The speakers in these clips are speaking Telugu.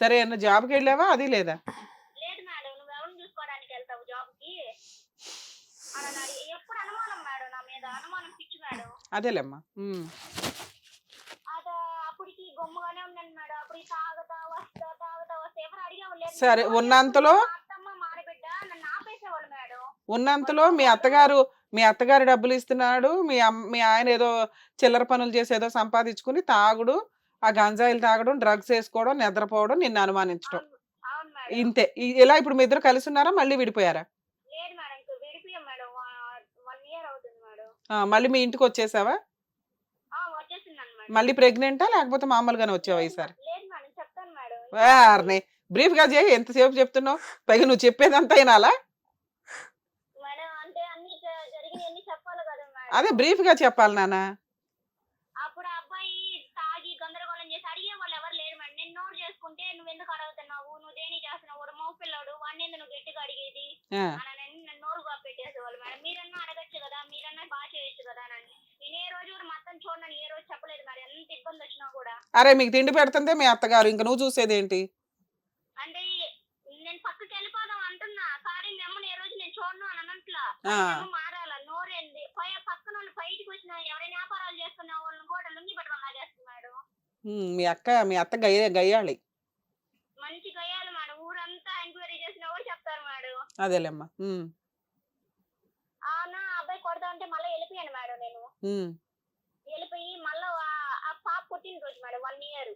సరే అన్న జాబ్కి వెళ్ళావా? అది లేదా? లేదు మేడం నువ్వు ఎవరిని చూసుకోవడానికి వెళ్తావు జాబ్కి అని అని అడిగి ఎప్పుడు అనుమానం మేడం నా మీద అనుమానం పిచ్చి మేడం. అదేలేమ్మా ఉమ్. అద అప్పటికి గమ్ముగానే ఉన్నాను మేడం అప్పుడు తాగుతా వస్తా తాగుతా వస్తా ఎవరు అడిగేవాళ్ళు లేదు. సరే, నేను ఉన్నంతలో- మా అత్తమ్మ మాడబిడ్డ నన్ను ఆపేసేవాళ్ళు మేడం. ఉన్నంతలో మీ అత్తగారు మీ అత్తగారు డబ్బులు ఇస్తున్నాడు మీ అమ్- మీ ఆయన ఏదో చిల్లర పనులు చేసి ఏదో సంపాదించుకుని తాగుడు ఆ గంజాయిలు తాగడం డ్రగ్స్ వేసుకోవడం నిద్రపోవడం నిన్ను అనుమానించడం. ఇంతే. ఇలా ఇప్పుడు మీ ఇద్దరు కలిసి ఉన్నారా మళ్ళీ విడిపోయారా? మళ్ళీ మీ ఇంటికి వచ్చేసావా? మళ్ళీ ప్రెగ్నెంటా? లేకపోతే మామూలుగానే వచ్చావా ఈసారి? వారిని బ్రీఫ్గా చేయి. ఎంతసేపు చెప్తున్నావు? పైగా నువ్వు చెప్పేదంతా వినాలా? అదే బ్రీఫ్గా చెప్పాలి నాన్న అప్పుడు ఆ అబ్బాయి తాగి గందరగోళం చేసి అడిగే వాళ్ళు ఎవరు లేరు మేడం నేను నోరు చేసుకుంటే నువ్వు ఎందుకు అడుగుతున్నావు నువ్వు దేని చేస్తున్నావు వాడు మగ పిల్లాడు వాడిని ఎందుకు నువ్వు గట్టిగా అడిగేది? నన్ను నోరుగా పెట్టేసేవాళ్ళు మేడం మీరన్నా అడగచ్చు కదా మీరన్నా బాగా చేయొచ్చు కదా అని నేను ఏ రోజు కూడా మొత్తం చూడనని ఏ రోజు చెప్పలేదు. మేడం ఎంత ఇబ్బంది వచ్చినా కూడా. అరే మీకు తిండి పెడుతుందే మీ అత్తగారు? ఇంకా నువ్వు చూసేది ఏంటి? అంటే నేను పక్కకి వెళ్ళిపోదాం అంటున్నా. సారీ మీ అమ్మని ఏ రోజు నేను చూడను అని అన్నట్లా మారాల? నోరేంది. పై పక్కన వాళ్ళు బయటకు వచ్చిన ఎవరైనా వ్యాపారాలు చేసుకున్న వాళ్ళని కూడా లుంగి మేడం. ఉమ్, మీ అక్క మీ అత్త గయ్య గయ్యాలి మేడం అదేలేమ్మా. నా అబ్బాయి కొడతా ఉంటే మళ్ళీ వెళ్ళిపోయాను మేడం నేను. వెళ్ళిపోయి మళ్ళీ ఆ పాప పుట్టిన రోజు మేడం వన్ ఇయర్.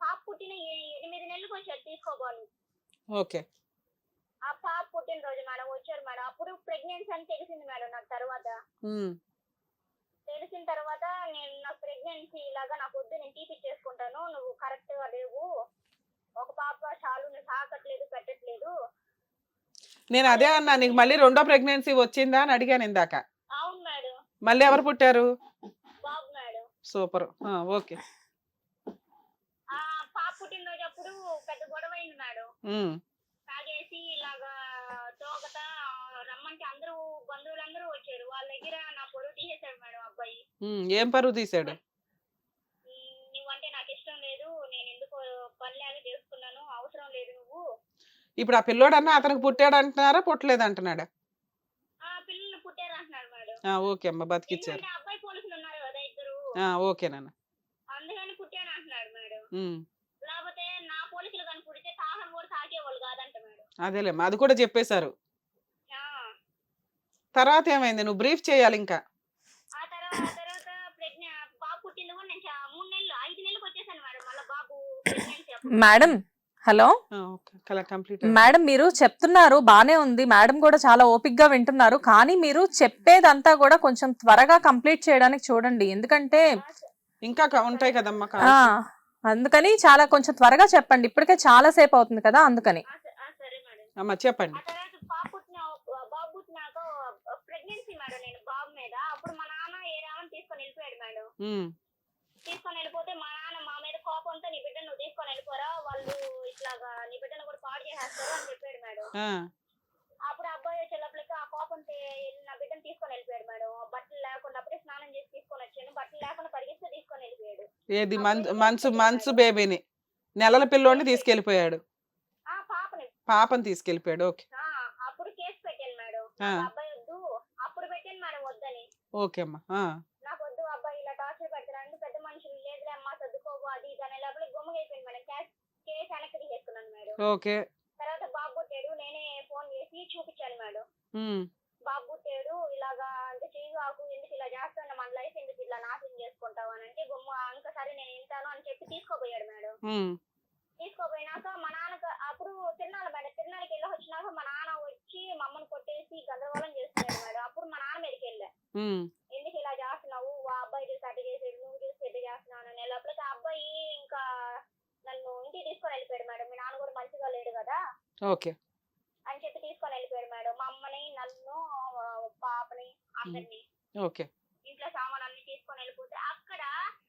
పాప పుట్టిన ఎనిమిది నెలలకు వచ్చారు తీసుకోబోను ఓకే. ఆ పాప పుట్టిన రోజు మేడం వచ్చారు మేడం. అప్పుడు ప్రెగ్నెన్సీ అని తెలిసింది మేడం నాకు తర్వాత. తెలిసిన తర్వాత నేను నాకు ప్రెగ్నెన్సీ ఇలాగా నాకు వద్దు నేను తీపిచ్చేసుకుంటాను నువ్వు కరెక్ట్గా లేవు. ఒక పాప చాలు నువ్వు సాకట్లేదు పెట్టట్లేదు. నేను అదే అన్నా నీకు మళ్ళీ రెండో ప్రెగ్నెన్సీ వచ్చిందా అని అడిగాను ఇందాక. మళ్ళీ ఎవరు పుట్టారు? సూపర్. ఆ, ఓకే. పెద్ద గొడవ అయింది మేడం. తాగేసి ఇలాగా తోకత రమ్మంటే అందరూ బంధువులందరూ వచ్చారు. వాళ్ళ దగ్గర నా తీసేశాడు మేడం అబ్బాయి. ఏం పరువు తీసాడు "ఉమ్, నువ్వంటే నాకు ఇష్టం లేదు నేను ఎందుకు పనిలాగా చేసుకున్నాను అవసరం లేదు నువ్వు ఇప్పుడు ఆ పిల్లోడన్నా అతనికి పుట్టాడు అంటున్నారా పుట్టలేదు అంటున్నాడా ఓకే అమ్మ బతికిచ్చారు. ఎందుకంటే అబ్బాయి పోలీసులు ఉన్నారు కదా ఇద్దరు. ఆ, ఓకే నాన్న. అందుకని పుట్టాను అంటున్నాడు మేడం ఉమ్, లేకపోతే నా పోలీసులు కానీ పుడితే తాహం కూడా తాగేవాళ్ళు కాదంట మేడం అదేలేమ్మా అది కూడా చెప్పేశారు. తర్వాత ఏమైంది? నువ్వు బ్రీఫ్ చేయాలి ఇంకా. మూడు హలో? ఆ, ఓకే. కల కంప్లీట్ మేడం మీరు చెప్తున్నారు బానే ఉంది. మేడం కూడా చాలా ఓపిక్గా వింటున్నారు. కానీ మీరు చెప్పేదంతా కూడా కొంచెం త్వరగా కంప్లీట్ చేయడానికి చూడండి. ఎందుకంటే ఇంకా ఉంటాయి కదమ్మా. అందుకని చాలా కొంచెం త్వరగా చెప్పండి. ఇప్పటికే చాలా సేపు అవుతుంది కదా అందుకని. చెప్పండి. ప్రెగ్నెన్సీ మేడం నేను బాబు మీద. అప్పుడు మా నాన్న ఏ రామని తీసుకొని వెళ్ళిపోయాడు మేడం ఉమ్, తీసుకొని వెళ్ళిపోతే మా నాన్న మా మీద కోపంతో నీ బిడ్డను నువ్వు తీసుకొని వెళ్ళిపోరా వాళ్ళు ఇట్లాగా నీ బిడ్డను కూడా పాడు చేసేస్తారు అని చెప్పాడు మేడం. అప్పుడు అబ్బాయి వచ్చేటప్పటికి ఆ కోపంతో నా బిడ్డను తీసుకొని వెళ్ళిపోయాడు మేడం. బట్టలు లేకుండా అప్పుడే స్నానం చేసి తీసుకొని వచ్చాను బట్టలు లేకుండా పరిగెత్తే తీసుకొని వెళ్ళిపోయాడు. ఏది? మనసు మనసు బేబీని. నెలల పిల్లోడిని తీసుకెళ్ళిపోయాడు ఆ పాపని. తీసుకెళ్ళిపోయాడు ఓకే. అప్పుడు కేసు పెట్టాను మేడం. అబ్బాయి వద్దు. అప్పుడు పెట్టాను మేడం వద్దని. ఓకే అమ్మా. నాకు వద్దు అబ్బాయి ఇలా టార్చర్ పెడతారంటే పెద్ద మనుషులు లేదులే అమ్మా చదువుకోవు అది ఇది అనే లోపల గుమ్మగా అయిపోయింది మేడం. కేసు కేసు వెనక్కి తీసుకున్నాను మేడం. ఓకే తర్వాత బాబు పుట్టాడు నేనే ఫోన్ చేసి చూపించాను మేడం ఉమ్, బాబు పుట్టాడు ఇలాగా అంటే చేయగాకు ఎందుకు ఇలా చేస్తాను మన లైఫ్ ఎందుకు ఇట్లా నాశనం చేసుకుంటావు అని అంటే గుమ్మ ఇంకోసారి నేను వింటాను అని చెప్పి తీసుకోపోయాడు మేడం. తీసుకోపోయినాక మా నాన్నకు అప్పుడు తిరునాళ్ళ మేడం తిరునాళ్ళకి వెళ్ళి వచ్చినాక మా నాన్న వచ్చి మా అమ్మని కొట్టేసి గందరగోళం చేస్తున్నాడు మేడం. అప్పుడు మా నాన్న మీదకి వెళ్ళా. ఎందుకు ఇలా చేస్తున్నావు? ఆ అబ్బాయి చూసి అట్ట చేసాడు నువ్వు చూసి ఎట్ట చేస్తున్నావు? అనే లోపలికి ఆ అబ్బాయి ఇంకా నన్ను ఇంటికి తీసుకొని వెళ్ళిపోయాడు మేడం. మీ నాన్న కూడా మంచిగా లేడు కదా. ఓకే అని చెప్పి తీసుకొని వెళ్ళిపోయాడు మేడం మా అమ్మని నన్ను ఆ, ఓకే. ఇంట్లో సామాన్ అన్ని తీసుకొని వెళ్ళిపోతే అక్కడ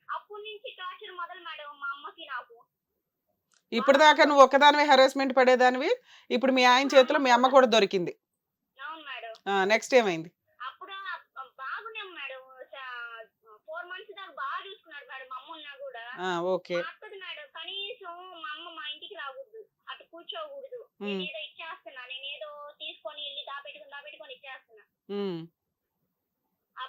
అప్పటి నుంచి టార్చర్ మొదలు మేడం మా అమ్మకి నాకు. ఇప్పుడు దాకా నువ్వు ఒక్కదానివే హెరాస్మెంట్ పడేదానివి. ఇప్పుడు మీ ఆయన చేతిలో మీ అమ్మ కూడా దొరికింది. అవును మేడం. నెక్స్ట్ ఏమైంది? అప్పుడు బాగున్నాం మేడం. ఫోర్ మంత్స్ దాకా బాగా చూసుకున్నాడు మేడం. మా అమ్మ ఉన్నా కూడా. ఓకే. అత్తది మేడం. కనీసం మా అమ్మ మా ఇంటికి ఉమ్, నేనేదో ఇచ్చేస్తున్నా. నేనేదో తీసుకొని వెళ్ళి దాపెట్టుకుని దాపెట్టుకొని ఇచ్చేస్తున్నా.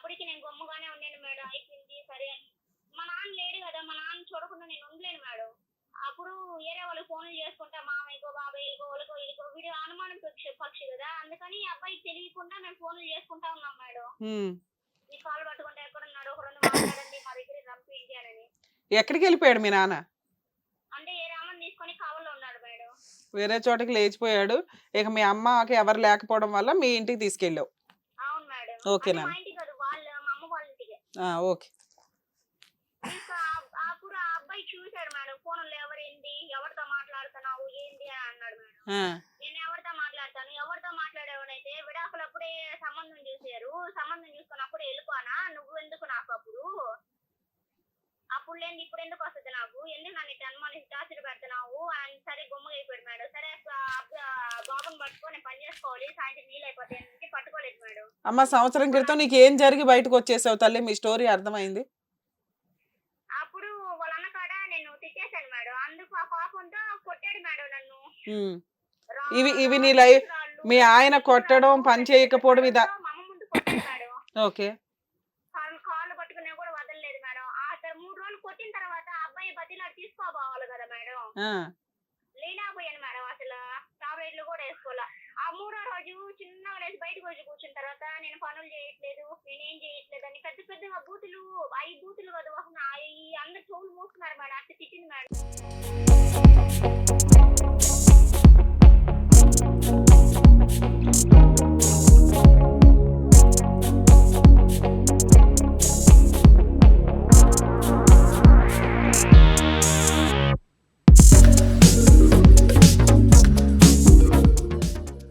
అప్పటికి నేను గమ్ముగానే ఉన్నాను మేడం. అయిపోయింది సరే అని. మా నాన్న లేడు కదా మా నాన్న చూడకుండా నేను ఉండలేను మేడం. అప్పుడు వేరే వాళ్ళు ఫోన్లు చేసుకుంటా మామయ్యకో బాబాయ్యకో వాళ్ళకో వీళ్ళకో వీడు అనుమానం పక్షి పక్షి కదా. అందుకని అబ్బాయికి తెలియకుండా మేము ఫోన్లు చేసుకుంటా ఉన్నాం మేడం. మీ కాల్ పట్టుకుంటే ఎక్కడ ఉన్నాడు ఒక రెండు మాట్లాడండి మా దగ్గర రంపించానని ఎక్కడికి వెళ్ళిపోయాడు మీ నాన్న? అంటే ఏ రామన్ తీసుకొని కావల్లో ఉన్నాడు మేడం. వేరే చోటకి లేచిపోయాడు. ఇక మీ అమ్మకి ఎవరు లేకపోవడం వల్ల మీ ఇంటికి తీసుకెళ్ళావు. అవును మేడం. ఓకేనా? అంటే మా ఇంటికి కాదు వాళ్ళ మా అమ్మ వాళ్ళ ఇంటికి ఆ, ఓకే. అప్పుడు ఆ అబ్బాయి చూశాడు మేడం ఫోన్లో ఎవరేంటి ఎవరితో మాట్లాడుతున్నావు? ఏంటి అని అన్నాడు మేడం. నేను ఎవరితో మాట్లాడతాను? ఎవరితో మాట్లాడేవాడైతే విడాకులు అప్పుడే సంబంధం చూసారు సంబంధం చూసుకుని అప్పుడే వెళ్ళిపోనా? నువ్వు ఎందుకు నాకు అప్పుడు అప్పుడు లేని ఇప్పుడు ఎందుకు వస్తుంది నాకు? ఎందుకు నన్ను ఇట్లా అనుమానించి టార్చర్ పెడుతున్నావు అని సరే గుమ్మగా అయిపోయాడు మేడం. సరే బాబుని పట్టుకొని పని చేసుకోవాలి. సాయంత్రం నీళ్ళు అయిపోతాయి పట్టుకోలేదు మేడం. అమ్మ సంవత్సరం క్రితం నీకు ఏం జరిగి బయటకు వచ్చేసావు తల్లి? మీ స్టోరీ అర్థమైంది? అప్పుడు వాళ్ళ అన్న కాడ నేను తిట్టేశాను మేడం. అందుకు ఆ కోపంతో కొట్టాడు మేడం నన్ను. ఇవి- ఇవి నీ లైఫ్- మీ ఆయన కొట్టడం, పని చేయకపోవడం ఇదా? ఓకే. కాళ్ళు పట్టుకునే కూడా వదలలేదు మేడం. ఆ మూడు రోజులు కొట్టిన తర్వాత అబ్బాయి బతిలా తీసుకోపోవాలి కదా మేడం. ఆ, లేనాపోయాను మేడం అసలు. టాబ్లెట్లు కూడా వేసుకోవాలా ఆ మూడో రోజు చిన్నగా లేచి బయటకు వచ్చి కూర్చున్న తర్వాత నేను పనులు చేయట్లేదు నేనేం చేయట్లేదు అని పెద్ద పెద్దగా బూతులు ఐదు బూతులు కదా అవి అందరు చెవులు మూస్తున్నారు మేడం. అట్లా తిట్టింది మేడం.